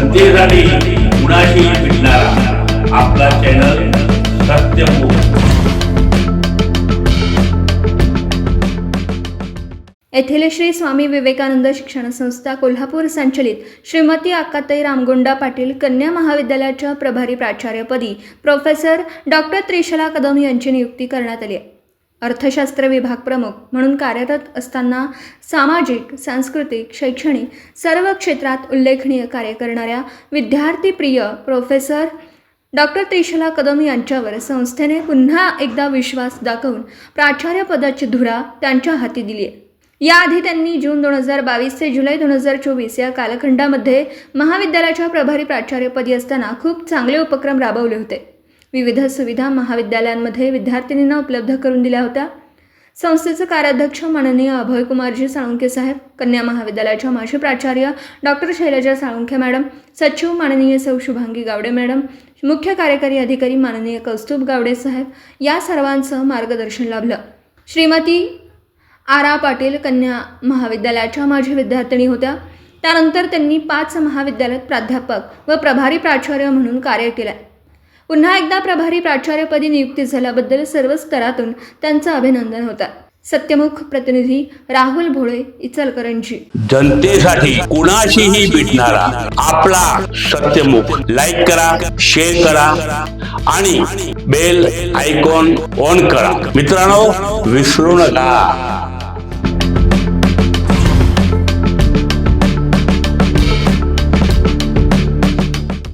जनतेसाठी कुणाशी भेटणारा? आपला चॅनल सत्यमुख येथील श्री स्वामी विवेकानंद शिक्षण संस्था कोल्हापूर संचलित श्रीमती अक्काताई रामगोंडा पाटील कन्या महाविद्यालयाच्या प्रभारी प्राचार्यपदी प्रोफेसर डॉक्टर त्रिशला कदम यांची नियुक्ती करण्यात आली आहे. अर्थशास्त्र विभाग प्रमुख म्हणून कार्यरत असताना सामाजिक सांस्कृतिक शैक्षणिक सर्व क्षेत्रात उल्लेखनीय कार्य करणाऱ्या विद्यार्थीप्रिय प्रोफेसर डॉक्टर त्रिशला कदम यांच्यावर संस्थेने पुन्हा एकदा विश्वास दाखवून प्राचार्यपदाची धुरा त्यांच्या हाती दिली आहे. याआधी त्यांनी जून दोन हजार बावीस ते जुलै दोन हजार चोवीस या कालखंडामध्ये महाविद्यालयाच्या प्रभारी प्राचार्यपदी असताना खूप चांगले उपक्रम राबवले होते. विविध सुविधा महाविद्यालयांमध्ये विद्यार्थिनींना उपलब्ध करून दिल्या होत्या. संस्थेचे कार्याध्यक्ष माननीय अभयकुमारजी साळुंखे साहेब कन्या महाविद्यालयाच्या माजी प्राचार्य डॉक्टर शैलजा साळुंखे मॅडम सचिव माननीय सौ शुभांगी गावडे मॅडम मुख्य कार्यकारी अधिकारी माननीय कौस्तुभ गावडे साहेब या सर्वांचं मार्गदर्शन लाभलं. श्रीमती आरा पाटील कन्या महाविद्यालयाच्या माजी विद्यार्थिनी होत्या. त्यानंतर त्यांनी पाच महाविद्यालयात प्राध्यापक व प्रभारी प्राचार्य म्हणून कार्य केलं. पुन्हा एकदा प्रभारी प्राचार्यपदी नियुक्ती झाल्याबद्दल सर्व स्तरातून त्यांचं अभिनंदन होतं. सत्यमुख प्रतिनिधी राहुल भोळे इचलकरंजी. जनतेसाठी कुणाशीही भेटणारा आपला सत्यमुख लाईक करा शेअर करा आणि बेल आयकॉन ऑन करा. मित्रांनो विसरू नका.